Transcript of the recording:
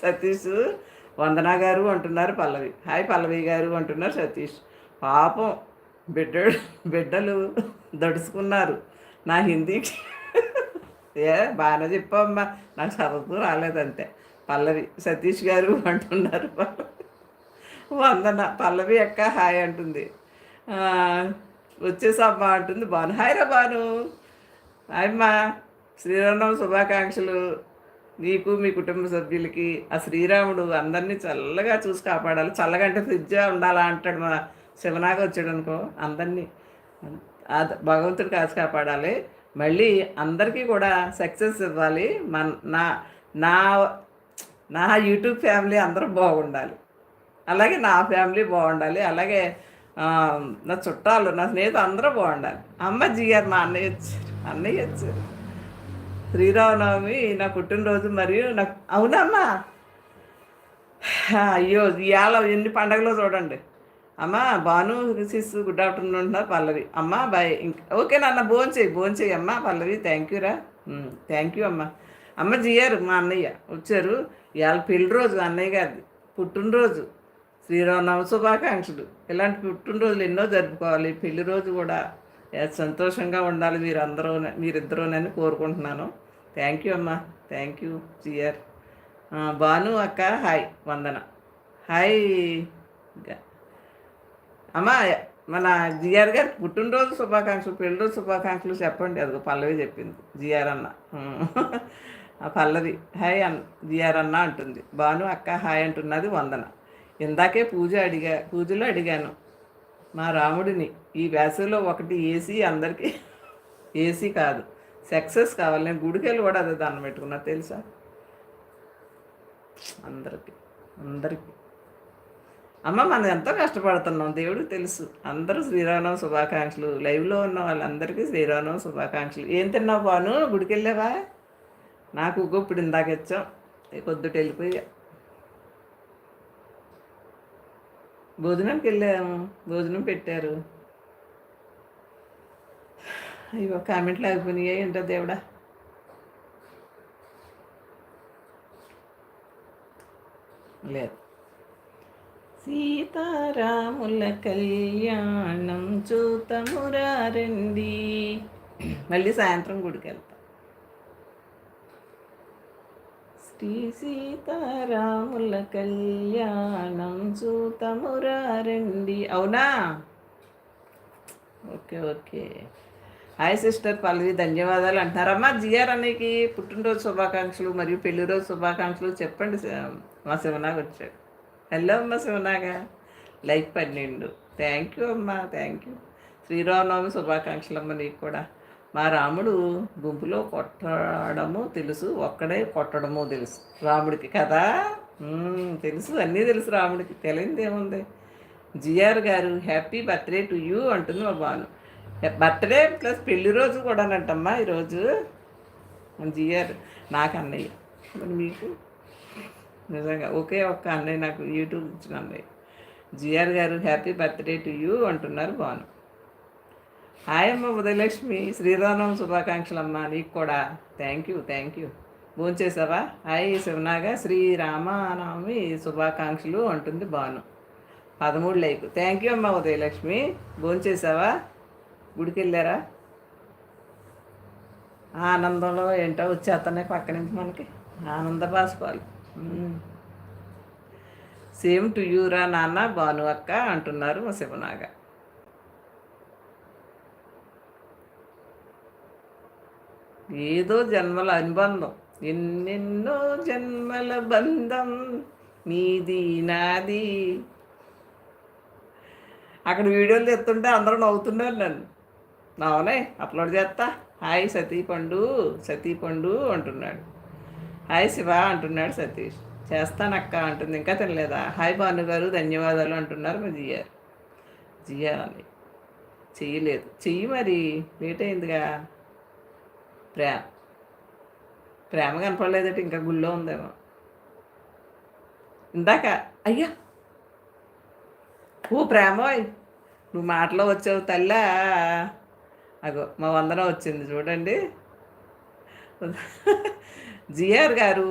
సతీష్ వందన గారు అంటున్నారు పల్లవి. హాయ్ పల్లవి గారు అంటున్నారు సతీష్. పాపం బిడ్డ బిడ్డలు దడుచుకున్నారు. నా హిందీకి ఏ బాగానే చెప్పమ్మా. నాకు చదువుతూ రాలేదంతే. పల్లవి సతీష్ గారు అంటున్నారు వందన పల్లవి అక్క హాయ్ అంటుంది. వచ్చేసమ్మా అంటుంది బాను. హాయ్ రా బాను. హాయమ్మా శ్రీరామనవమి శుభాకాంక్షలు. నీకు మీ కుటుంబ సభ్యులకి ఆ శ్రీరాముడు అందరినీ చల్లగా చూసి కాపాడాలి. చల్లగా అంటే ఫ్రిడ్జ్గా ఉండాలా అంటాడు మా శివనాగ వచ్చాడు అనుకో అందరినీ. భగవంతుడు కాసి కాపాడాలి. మళ్ళీ అందరికీ కూడా సక్సెస్ ఇవ్వాలి. మన నా నా నా యూట్యూబ్ ఫ్యామిలీ అందరూ బాగుండాలి. అలాగే నా ఫ్యామిలీ బాగుండాలి. అలాగే నా చుట్టాలు నా స్నేహితులు అందరూ బాగుండాలి. అమ్మ జిఆర్ మా అన్నయ్య వచ్చారు. అన్నయ్య వచ్చారు. శ్రీరామనవమి నా పుట్టినరోజు మరియు నాకు అవునమ్మా. అయ్యో ఇవాళ ఎన్ని పండగలో చూడండి. అమ్మ భాను సిస్ గుడ్ ఆఫ్టర్నూన్ అంటున్నారు పల్లవి. అమ్మ బాయ్. ఇంకా ఓకే నాన్న భోన్ చేయి భోన్ చేయి అమ్మ పల్లవి. థ్యాంక్ యూ రా. థ్యాంక్ యూ అమ్మ. అమ్మ జియారు మా అన్నయ్య వచ్చారు. ఇవాళ పెళ్ళి రోజు అన్నయ్య గారిది పుట్టినరోజు. శ్రీరామనవ శుభాకాంక్షలు. ఇలాంటి పుట్టినరోజులు ఎన్నో జరుపుకోవాలి. పెళ్ళి రోజు కూడా సంతోషంగా ఉండాలి మీరు అందరూ మీరిద్దరూనని కోరుకుంటున్నాను. థ్యాంక్ యూ అమ్మా. థ్యాంక్ యూ జిఆర్ భాను అక్క హాయ్ వందన. హాయ్ అమ్మా మన జిఆర్ గారు పుట్టినరోజు శుభాకాంక్షలు పెళ్ళిరోజు శుభాకాంక్షలు చెప్పండి. అదిగో పల్లవి చెప్పింది జిఆర్ అన్న. ఆ పల్లవి హాయ్ అన్న జిఆర్ అన్న అంటుంది. భాను అక్క హాయ్ అంటున్నది వందన. ఇందాకే పూజ అడిగా పూజలో అడిగాను. మా రాముడిని. ఈ వేసవిలో ఒకటి ఏసీ అందరికీ ఏసీ కాదు సక్సెస్ కావాలి. నేను గుడికెళ్ళి కూడా అదే దాన్ని పెట్టుకున్నా తెలుసా? అందరికీ అందరికీ. అమ్మ మనం ఎంతో కష్టపడుతున్నాం. దేవుడికి తెలుసు. అందరూ శ్రీరామనవం శుభాకాంక్షలు. లైవ్లో ఉన్న వాళ్ళందరికీ శ్రీరామనవం శుభాకాంక్షలు. ఏం తిన్నావు బాను? గుడికి వెళ్ళావా నాకు ఉగ్గు ఇప్పుడు ఇందాక ఇచ్చాం కొద్దిట వెళ్ళిపోయా. భోజనంకి వెళ్ళాము భోజనం పెట్టారు. అయ్యో కామెంట్లు ఆగిపోయినాయి? ఏంటో దేవుడా? లేదు. సీతారాముల కళ్యాణం చూతమురారండి మళ్ళీ సాయంత్రం గుడికి వెళ్తాం శ్రీ సీతారాముల కళ్యాణం చూతమురారండి. అవునా? Okay okay. Hi sister Pallavi ధన్యవాదాలు అంటున్నారమ్మా జిఆర్ అన్నకి పుట్టినరోజు శుభాకాంక్షలు మరియు పెళ్ళి రోజు శుభాకాంక్షలు చెప్పండి. మా శివనాగ్ వచ్చాడు. హలో అమ్మ శివనాగా. లైక్ పన్నెండు. థ్యాంక్ యూ అమ్మా థ్యాంక్ యూ. శ్రీరామనవమి శుభాకాంక్షలు అమ్మ నీకు కూడా. మా రాముడు గుంపులో కొట్టడము తెలుసు ఒక్కడే కొట్టడము తెలుసు. రాముడికి కదా? తెలుసు అన్నీ తెలుసు రాముడికి. తెలియనిది ఏముంది? జిఆర్ గారు హ్యాపీ బర్త్డే టు యూ అంటుంది మా బాను బర్త్డే ప్లస్ పెళ్ళి రోజు కూడానంటమ్మా ఈరోజు. జిఆర్ నాకు అన్నయ్య. మరి మీకు? నిజంగా ఒకే ఒక్క అన్నయ్య నాకు యూట్యూబ్ ఇచ్చిన అన్నయ్య. జిఆర్ గారు హ్యాపీ బర్త్డే టు యూ అంటున్నారు బాను హాయ్ అమ్మ ఉదయలక్ష్మి శ్రీరామం శుభాకాంక్షలు అమ్మ నీకు కూడా. థ్యాంక్ యూ థ్యాంక్ యూ భోంచేసావా? హాయ్ శివనాగా శ్రీరామనవమి శుభాకాంక్షలు అంటుంది బాను పదమూడు లైక్. థ్యాంక్ యూ అమ్మ ఉదయలక్ష్మి. భోంచేసావా? గుడికి వెళ్ళారా ఆనందంలో ఏంటో వచ్చేస్తున్నాయి పక్క నుంచి మనకి. ఆనంద బాసుకోవాలి సేమ్ టు యూరా నాన్న భాను అక్క అంటున్నారు మా శివనాగ. ఏదో జన్మల అనుబంధం. ఎన్నెన్నో జన్మల బంధం. నీది నాది. అక్కడ వీడియోలు తెస్తుంటే అందరూ నవ్వుతున్నారు నన్ను. నవ్వనే అప్లోడ్ చేస్తా. హాయ్ సతీ పండు సతీ పండు అంటున్నాడు. హాయ్ శివ అంటున్నాడు సతీష్. చేస్తానక్క అంటుంది ఇంకా తినలేదా? హాయ్ భాను గారు ధన్యవాదాలు అంటున్నారు మా జియారు జిఆర్ అని. చెయ్యలేదు. చెయ్యి మరి లేట్ అయిందిగా. ప్రేమ ప్రేమ కనపడలేదట ఇంకా గుళ్ళో ఉందేమో. ఇందాక అయ్యా! ఓ ప్రేమోయ్! నువ్వు మాటలో వచ్చావు తల్లా! అగో మా వందన వచ్చింది చూడండి. జిఆర్ గారు